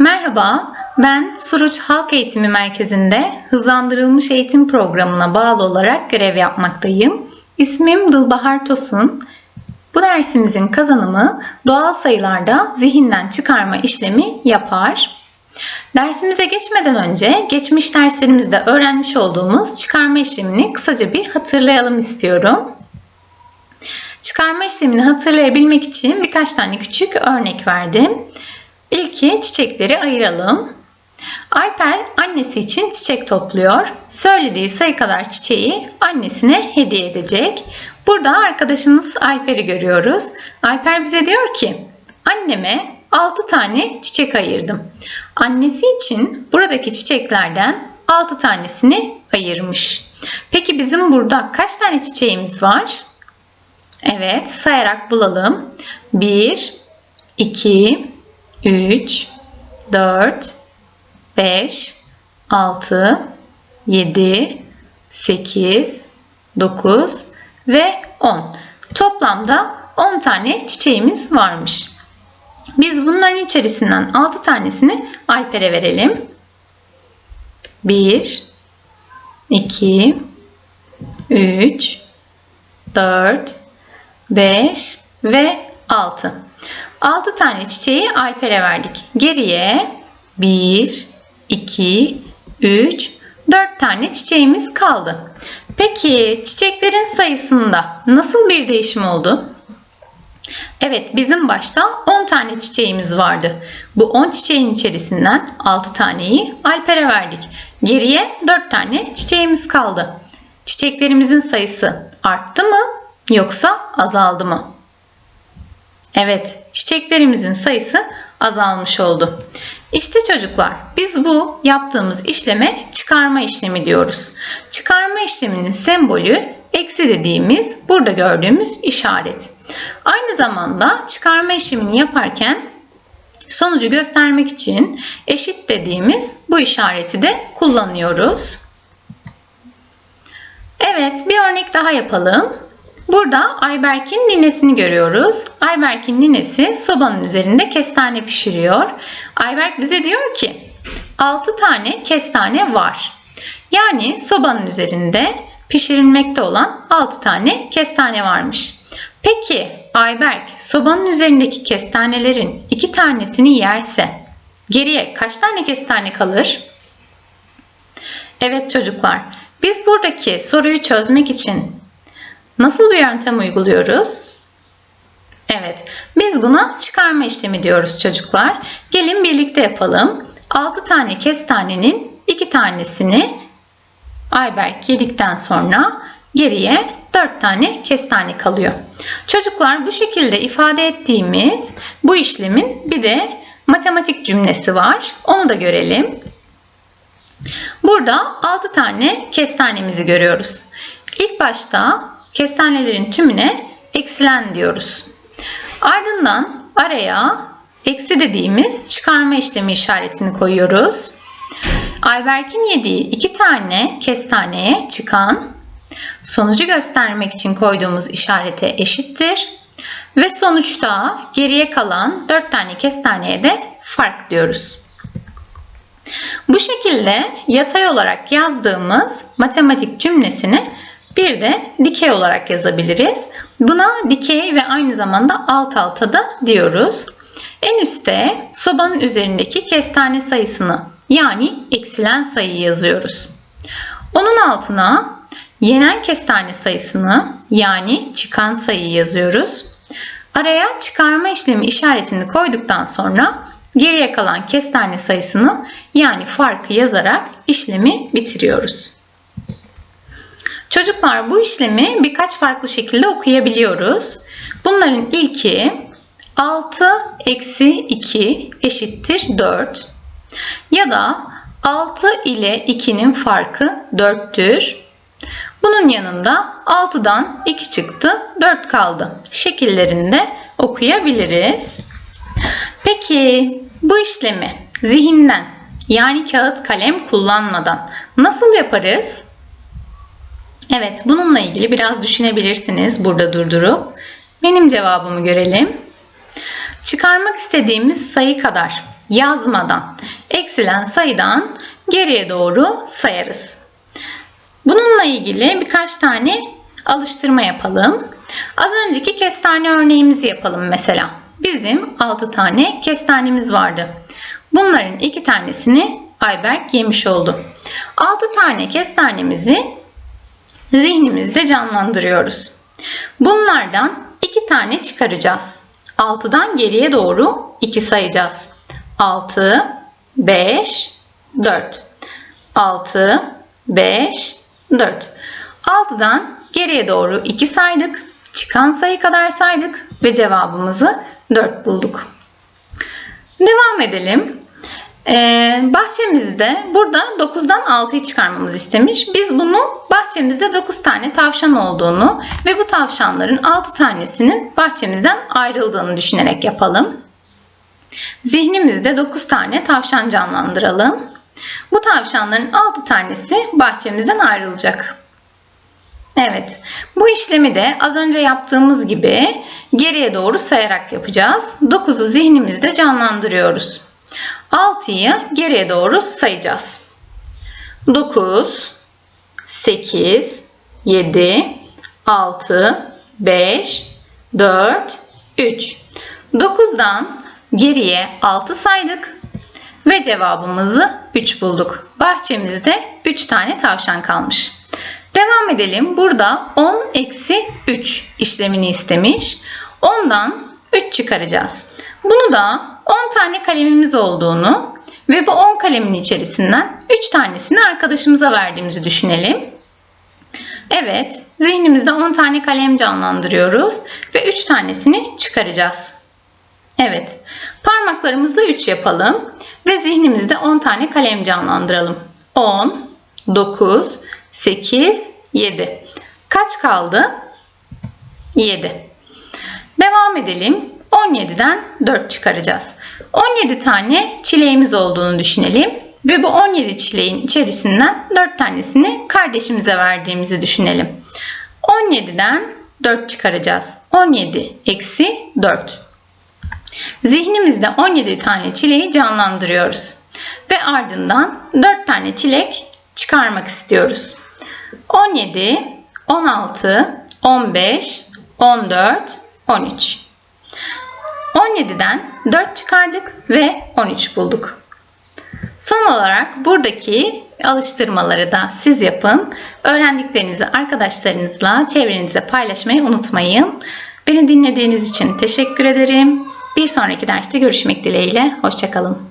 Merhaba, ben Suruç Halk Eğitimi Merkezi'nde hızlandırılmış eğitim programına bağlı olarak görev yapmaktayım. İsmim Dılbahar Tosun. Bu dersimizin kazanımı doğal sayılarda zihinden çıkarma işlemi yapar. Dersimize geçmeden önce geçmiş derslerimizde öğrenmiş olduğumuz çıkarma işlemini kısaca bir hatırlayalım istiyorum. Çıkarma işlemini hatırlayabilmek için birkaç tane küçük örnek verdim. İlki çiçekleri ayıralım. Alper annesi için çiçek topluyor. Söylediği sayı kadar çiçeği annesine hediye edecek. Burada arkadaşımız Alper'i görüyoruz. Alper bize diyor ki anneme 6 tane çiçek ayırdım. Annesi için buradaki çiçeklerden 6 tanesini ayırmış. Peki bizim burada kaç tane çiçeğimiz var? Evet sayarak bulalım. 1, 2, 3, 4, 5, 6, 7, 8, 9 ve 10. Toplamda 10 tane çiçeğimiz varmış. Biz bunların içerisinden 6 tanesini Alper'e verelim. 1, 2, 3, 4, 5 ve 6. 6 tane çiçeği Alper'e verdik. Geriye 1, 2, 3, 4 tane çiçeğimiz kaldı. Peki çiçeklerin sayısında nasıl bir değişim oldu? Evet bizim başta 10 tane çiçeğimiz vardı. Bu 10 çiçeğin içerisinden 6 taneyi Alper'e verdik. Geriye 4 tane çiçeğimiz kaldı. Çiçeklerimizin sayısı arttı mı yoksa azaldı mı? Evet, çiçeklerimizin sayısı azalmış oldu. İşte çocuklar, biz bu yaptığımız işleme çıkarma işlemi diyoruz. Çıkarma işleminin sembolü eksi dediğimiz burada gördüğümüz işaret. Aynı zamanda çıkarma işlemini yaparken sonucu göstermek için eşit dediğimiz bu işareti de kullanıyoruz. Evet, bir örnek daha yapalım. Burada Ayberk'in ninesini görüyoruz. Ayberk'in ninesi sobanın üzerinde kestane pişiriyor. Ayberk bize diyor ki 6 tane kestane var. Yani sobanın üzerinde pişirilmekte olan 6 tane kestane varmış. Peki Ayberk sobanın üzerindeki kestanelerin 2 tanesini yerse geriye kaç tane kestane kalır? Evet çocuklar, biz buradaki soruyu çözmek için Nasıl bir yöntem uyguluyoruz? Evet, biz buna çıkarma işlemi diyoruz çocuklar. Gelin birlikte yapalım. 6 tane kestanenin 2 tanesini Ayberk yedikten sonra geriye 4 tane kestane kalıyor. Çocuklar bu şekilde ifade ettiğimiz bu işlemin bir de matematik cümlesi var. Onu da görelim. Burada 6 tane kestanemizi görüyoruz. İlk başta kestanelerin tümüne eksilen diyoruz. Ardından araya eksi dediğimiz çıkarma işlemi işaretini koyuyoruz. Ayberk'in yediği iki tane kestaneye çıkan sonucu göstermek için koyduğumuz işarete eşittir. Ve sonuçta geriye kalan 4 tane kestaneye de fark diyoruz. Bu şekilde yatay olarak yazdığımız matematik cümlesini bir de dikey olarak yazabiliriz. Buna dikey ve aynı zamanda alt alta da diyoruz. En üstte sobanın üzerindeki kestane sayısını yani eksilen sayıyı yazıyoruz. Onun altına yenen kestane sayısını yani çıkan sayıyı yazıyoruz. Araya çıkarma işlemi işaretini koyduktan sonra geriye kalan kestane sayısını yani farkı yazarak işlemi bitiriyoruz. Çocuklar bu işlemi birkaç farklı şekilde okuyabiliyoruz. Bunların ilki 6 eksi 2 eşittir 4 ya da 6 ile 2'nin farkı 4'tür. Bunun yanında 6'dan 2 çıktı 4 kaldı şekillerinde okuyabiliriz. Peki bu işlemi zihinden yani kağıt kalem kullanmadan nasıl yaparız? Evet, bununla ilgili biraz düşünebilirsiniz burada durdurup. Benim cevabımı görelim. Çıkarmak istediğimiz sayı kadar yazmadan, eksilen sayıdan geriye doğru sayarız. Bununla ilgili birkaç tane alıştırma yapalım. Az önceki kestane örneğimizi yapalım mesela. Bizim 6 tane kestanemiz vardı. Bunların 2 tanesini Ayberk yemiş oldu. 6 tane kestanemizi zihnimizde canlandırıyoruz. Bunlardan 2 tane çıkaracağız. 6'dan geriye doğru 2 sayacağız. 6, 5, 4. 6, 5, 4. 6'dan geriye doğru 2 saydık. Çıkan sayı kadar saydık ve cevabımızı 4 bulduk. Devam edelim. Ee, bahçemizde burada 9'dan 6'yı çıkarmamız istemiş. Biz bunu bahçemizde 9 tane tavşan olduğunu ve bu tavşanların 6 tanesinin bahçemizden ayrıldığını düşünerek yapalım. Zihnimizde 9 tane tavşan canlandıralım. Bu tavşanların 6 tanesi bahçemizden ayrılacak. Evet, bu işlemi de az önce yaptığımız gibi geriye doğru sayarak yapacağız. 9'u zihnimizde canlandırıyoruz. 6'yı geriye doğru sayacağız. 9, 8, 7, 6, 5, 4, 3. 9'dan geriye 6 saydık ve cevabımızı 3 bulduk. Bahçemizde 3 tane tavşan kalmış. Devam edelim. Burada 10 eksi 3 işlemini istemiş. 10'dan 3 çıkaracağız. Bunu da 10 tane kalemimiz olduğunu ve bu 10 kalemin içerisinden 3 tanesini arkadaşımıza verdiğimizi düşünelim. Evet, zihnimizde 10 tane kalem canlandırıyoruz ve 3 tanesini çıkaracağız. Evet, parmaklarımızla 3 yapalım ve zihnimizde 10 tane kalem canlandıralım. 10, 9, 8, 7. Kaç kaldı? 7. Devam edelim. 17'den 4 çıkaracağız. 17 tane çileğimiz olduğunu düşünelim. Ve bu 17 çileğin içerisinden 4 tanesini kardeşimize verdiğimizi düşünelim. 17'den 4 çıkaracağız. 17 eksi 4. Zihnimizde 17 tane çileği canlandırıyoruz. Ve ardından 4 tane çilek çıkarmak istiyoruz. 17, 16, 15, 14, 13. 17'den 4 çıkardık ve 13 bulduk. Son olarak buradaki alıştırmaları da siz yapın. Öğrendiklerinizi arkadaşlarınızla çevrenizde paylaşmayı unutmayın. Beni dinlediğiniz için teşekkür ederim. Bir sonraki derste görüşmek dileğiyle. Hoşçakalın.